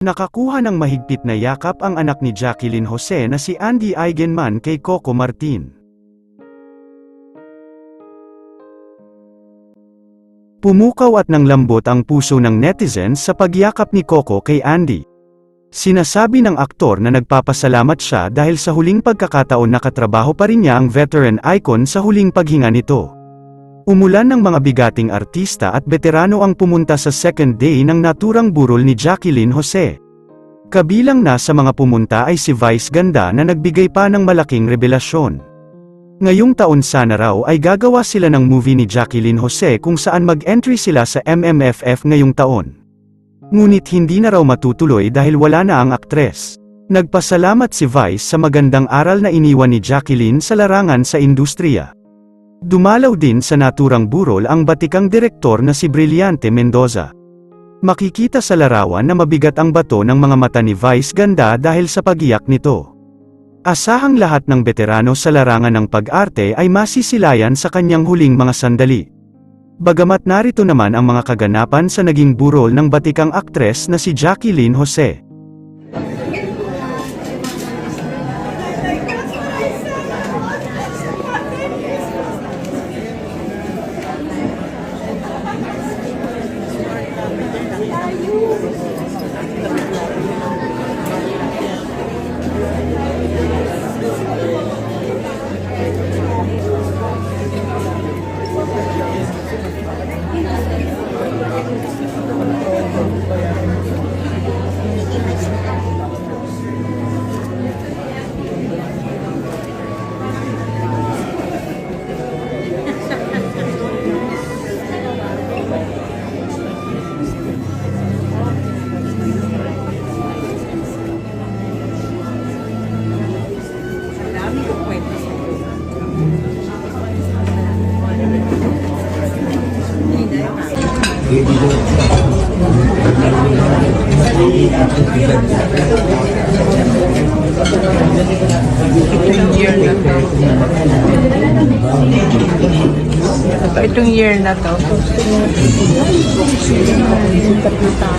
Nakakuha ng mahigpit na yakap ang anak ni Jacqueline Jose na si Andy Eigenman kay Coco Martin. Pumukaw at ng lambot ang puso ng netizens sa pagyakap ni Coco kay Andy. Sinasabi ng aktor na nagpapasalamat siya dahil sa huling pagkakataon nakatrabaho pa rin niya ang veteran icon sa huling paghinga nito. Umulan ng mga bigating artista at veterano ang pumunta sa second day ng naturang burol ni Jacqueline Jose. Kabilang na sa mga pumunta ay si Vice Ganda na nagbigay pa ng malaking revelasyon. Ngayong taon sana raw ay gagawa sila ng movie ni Jacqueline Jose kung saan mag-entry sila sa MMFF ngayong taon. Ngunit hindi na raw matutuloy dahil wala na ang aktres. Nagpasalamat si Vice sa magandang aral na iniwan ni Jacqueline sa larangan sa industriya. Dumalaw din sa naturang burol ang batikang direktor na si Brillante Mendoza. Makikita sa larawan na mabigat ang bato ng mga mata ni Vice Ganda dahil sa pagiyak nito. Asahang lahat ng veterano sa larangan ng pag-arte ay masisilayan sa kanyang huling mga sandali. Bagamat narito naman ang mga kaganapan sa naging burol ng batikang aktres na si Jacqueline Jose. Ang dami Itong year na to. Itong year na to. Sikat na.